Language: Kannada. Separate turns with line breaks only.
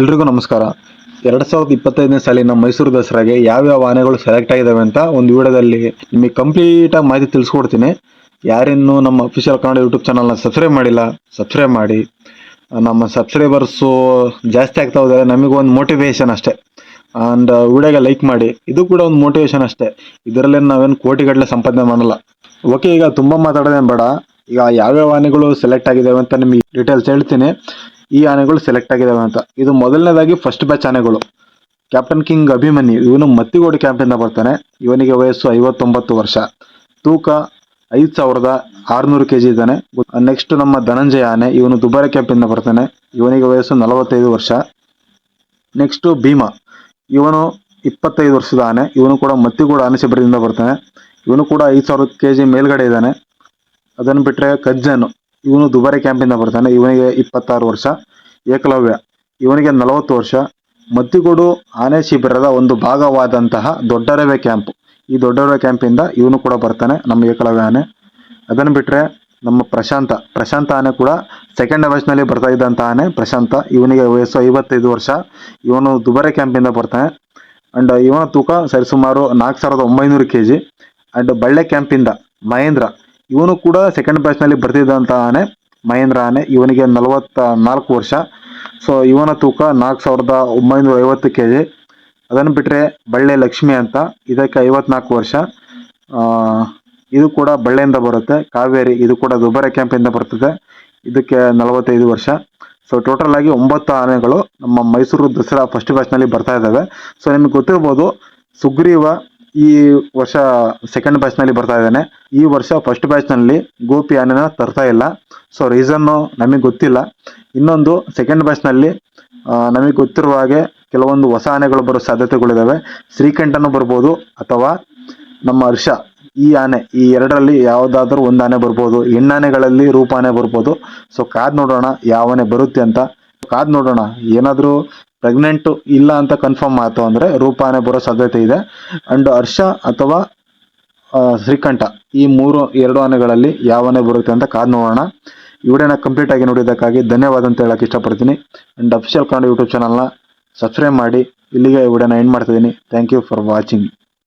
ಎಲ್ರಿಗೂ ನಮಸ್ಕಾರ. ಎರಡು ಸಾವಿರದ ಇಪ್ಪತ್ತೈದನೇ ಸಾಲಿನ ಮೈಸೂರು ದಸರಾಗೆ ಯಾವ್ಯಾವ ಆನೆಗಳು ಸೆಲೆಕ್ಟ್ ಆಗಿದಾವೆ ಅಂತ ಒಂದು ವಿಡಿಯೋದಲ್ಲಿ ನಿಮಗೆ ಕಂಪ್ಲೀಟಾಗಿ ಮಾಹಿತಿ ತಿಳಿಸ್ಕೊಡ್ತೀನಿ. ಯಾರಿನ್ನೂ ನಮ್ಮ ಅಫಿಷಿಯಲ್ ಕನ್ನಡ ಯೂಟ್ಯೂಬ್ ಚಾನಲ್ನ ಸಬ್ಸ್ಕ್ರೈಬ್ ಮಾಡಿಲ್ಲ ಸಬ್ಸ್ಕ್ರೈಬ್ ಮಾಡಿ. ನಮ್ಮ ಸಬ್ಸ್ಕ್ರೈಬರ್ಸು ಜಾಸ್ತಿ ಆಗ್ತಾ ಹೋದರೆ ನಮಗೂ ಒಂದು ಮೋಟಿವೇಶನ್ ಅಷ್ಟೇ. ಆ್ಯಂಡ್ ವಿಡಿಯೋಗೆ ಲೈಕ್ ಮಾಡಿ. ಇದು ಕೂಡ ಒಂದು ಮೋಟಿವೇಶನ್ ಅಷ್ಟೇ. ಇದರಲ್ಲಿ ನಾವೇನು ಕೋಟಿಗಟ್ಟಲೆ ಸಂಪಾದನೆ ಮಾಡಲ್ಲ. ಓಕೆ ಈಗ ತುಂಬ ಮಾತಾಡೋದೇನು ಬೇಡ. ಈಗ ಯಾವ್ಯಾವ ಆನೆಗಳು ಸೆಲೆಕ್ಟ್ ಆಗಿದ್ದಾವೆ ಅಂತ ನಿಮಗೆ ಡೀಟೇಲ್ಸ್ ಹೇಳ್ತೀನಿ. ಈ ಆನೆಗಳು ಸೆಲೆಕ್ಟ್ ಆಗಿದಾವೆ ಅಂತ. ಇದು ಮೊದಲನೇದಾಗಿ ಫಸ್ಟ್ ಬ್ಯಾಚ್ ಆನೆಗಳು. ಕ್ಯಾಪ್ಟನ್ ಕಿಂಗ್ ಅಭಿಮನ್ಯು, ಇವನು ಮತ್ತಿಗೋಡು ಕ್ಯಾಂಪಿಂದ ಬರ್ತಾನೆ. ಇವನಿಗೆ ವಯಸ್ಸು ಐವತ್ತೊಂಬತ್ತು ವರ್ಷ. ತೂಕ ಐದು ಸಾವಿರದ ಆರುನೂರು ಕೆ ಜಿ ಇದ್ದಾನೆ. ನೆಕ್ಸ್ಟ್ ನಮ್ಮ ಧನಂಜಯ ಆನೆ, ಇವನು ದುಬಾರಿ ಕ್ಯಾಂಪಿಂದ ಬರ್ತಾನೆ. ಇವನಿಗೆ ವಯಸ್ಸು ನಲವತ್ತೈದು ವರ್ಷ. ನೆಕ್ಸ್ಟು ಭೀಮಾ, ಇವನು ಇಪ್ಪತ್ತೈದು ವರ್ಷದ ಆನೆ. ಇವನು ಕೂಡ ಮತ್ತಿಗೋಡು ಆನೆ ಶಿಬಿರದಿಂದ ಬರ್ತಾನೆ. ಇವನು ಕೂಡ ಐದು ಸಾವಿರ ಕೆ ಜಿ ಮೇಲ್ಗಡೆ ಇದ್ದಾನೆ. ಅದನ್ನು ಬಿಟ್ಟರೆ ಕಜ್ಜನ್, ಇವನು ದುಬಾರಿ ಕ್ಯಾಂಪಿಂದ ಬರ್ತಾನೆ. ಇವನಿಗೆ ಇಪ್ಪತ್ತಾರು ವರ್ಷ. ಏಕಲವ್ಯ. ಇವನಿಗೆ ನಲವತ್ತು ವರ್ಷ. ಮತ್ತಿಗೋಡು ಆನೆ ಶಿಬಿರದ ಒಂದು ಭಾಗವಾದಂತಹ ದೊಡ್ಡರವೆ ಕ್ಯಾಂಪ್. ಈ ದೊಡ್ಡರವೆ ಕ್ಯಾಂಪಿಂದ ಇವನು ಕೂಡ ಬರ್ತಾನೆ, ನಮ್ಮ ಏಕಲವ್ಯ ಆನೆ. ಅದನ್ನು ಬಿಟ್ಟರೆ ನಮ್ಮ ಪ್ರಶಾಂತ. ಪ್ರಶಾಂತ ಆನೆ ಕೂಡ ಸೆಕೆಂಡ್ನಲ್ಲಿ ಬರ್ತಾ ಇದ್ದಂಥ ಆನೆ, ಪ್ರಶಾಂತ. ಇವನಿಗೆ ವಯಸ್ಸು ಐವತ್ತೈದು ವರ್ಷ. ಇವನು ದುಬಾರಿ ಕ್ಯಾಂಪಿಂದ ಬರ್ತಾನೆ. ಅಂಡ್ ಇವನ ತೂಕ ಸರಿಸುಮಾರು ನಾಲ್ಕು ಸಾವಿರದ ಒಂಬೈನೂರು ಕೆ ಜಿ ಅಂಡ್ ಬಳ್ಳೆ ಕ್ಯಾಂಪಿಂದ ಮಹೇಂದ್ರ. ಇವನು ಕೂಡ ಸೆಕೆಂಡ್ನಲ್ಲಿ ಬರ್ತಿದ್ದಂಥ ಆನೆ, ಮಹೇಂದ್ರ ಆನೆ. ಇವನಿಗೆ ನಲವತ್ತ ನಾಲ್ಕು ವರ್ಷ. ಸೊ ಇವನ ತೂಕ ನಾಲ್ಕು ಸಾವಿರದ ಒಂಬೈನೂರ ಐವತ್ತು ಕೆ ಜಿ. ಅದನ್ನು ಬಿಟ್ಟರೆ ಬಳ್ಳೆ ಲಕ್ಷ್ಮಿ ಅಂತ. ಇದಕ್ಕೆ ಐವತ್ನಾಲ್ಕು ವರ್ಷ. ಇದು ಕೂಡ ಬಳ್ಳೆಯಿಂದ ಬರುತ್ತೆ. ಕಾವೇರಿ, ಇದು ಕೂಡ ದುಬಾರೆ ಕ್ಯಾಂಪಿಂದ ಬರ್ತದೆ. ಇದಕ್ಕೆ ನಲವತ್ತೈದು ವರ್ಷ. ಸೊ ಟೋಟಲ್ ಆಗಿ ಒಂಬತ್ತು ಆನೆಗಳು ನಮ್ಮ ಮೈಸೂರು ದಸರಾ ಫಸ್ಟ್ನಲ್ಲಿ ಬರ್ತಾ ಇದ್ದಾವೆ. ಸೊ ನಿಮಗೆ ಗೊತ್ತಿರ್ಬೋದು, ಸುಗ್ರೀವ ಈ ವರ್ಷ ಸೆಕೆಂಡ್ ಬ್ಯಾಚ್ನಲ್ಲಿ ಬರ್ತಾ ಇದ್ದಾನೆ. ಈ ವರ್ಷ ಫಸ್ಟ್ ಬ್ಯಾಚ್ನಲ್ಲಿ ಗೋಪಿ ಆನೆನ ತರ್ತಾ ಇಲ್ಲ. ಸೊ ರೀಸನ್ನು ನಮಗೆ ಗೊತ್ತಿಲ್ಲ. ಇನ್ನೊಂದು ಸೆಕೆಂಡ್ ಬ್ಯಾಚ್ನಲ್ಲಿ ನಮಗೆ ಗೊತ್ತಿರುವ ಹಾಗೆ ಕೆಲವೊಂದು ಹೊಸ ಆನೆಗಳು ಬರೋ ಸಾಧ್ಯತೆಗಳಿದ್ದಾವೆ ಶ್ರೀಕಂಠನು ಬರ್ಬೋದು ಅಥವಾ ನಮ್ಮ ಹರ್ಷ, ಈ ಆನೆ, ಈ ಎರಡರಲ್ಲಿ ಯಾವುದಾದ್ರೂ ಒಂದು ಆನೆ ಬರ್ಬೋದು. ಹೆಣ್ಣಾನೆಗಳಲ್ಲಿ ರೂಪಾನೆ ಬರ್ಬೋದು. ಸೊ ಕಾದ್ ನೋಡೋಣ ಯಾವ ಆನೆ ಬರುತ್ತೆ ಅಂತ. ಕಾದ್ ನೋಡೋಣ. ಏನಾದರೂ ಪ್ರೆಗ್ನೆಂಟ್ ಇಲ್ಲ ಅಂತ ಕನ್ಫರ್ಮ್ ಆಯ್ತು ಅಂದರೆ ರೂಪ ಆನೆ ಬರೋ ಸಾಧ್ಯತೆ ಇದೆ. ಅಂಡ್ ಹರ್ಷ ಅಥವಾ ಶ್ರೀಕಂಠ ಈ ಮೂರು, ಎರಡು ಆನೆಗಳಲ್ಲಿ ಯಾವ ಆನೆ ಬರುತ್ತೆ ಅಂತ ಕಾದ್ ನೋಡೋಣ. ವಿಡಿಯೋನ ಕಂಪ್ಲೀಟ್ ಆಗಿ ನೋಡಿದ್ದಕ್ಕಾಗಿ ಧನ್ಯವಾದ ಅಂತ ಹೇಳಕ್ಕೆ ಇಷ್ಟಪಡ್ತೀನಿ. ಅಂಡ್ ಅಫಿಷಿಯಲ್ ಕನ್ನಡ ಯೂಟ್ಯೂಬ್ ಚಾನಲ್ನ ಸಬ್ಸ್ಕ್ರೈಬ್ ಮಾಡಿ. ಇಲ್ಲಿಗೆ ವಿಡಿಯೋನ ಎಂಡ್ ಮಾಡ್ತಿದ್ದೀನಿ ಥ್ಯಾಂಕ್ ಯು ಫಾರ್ ವಾಚಿಂಗ್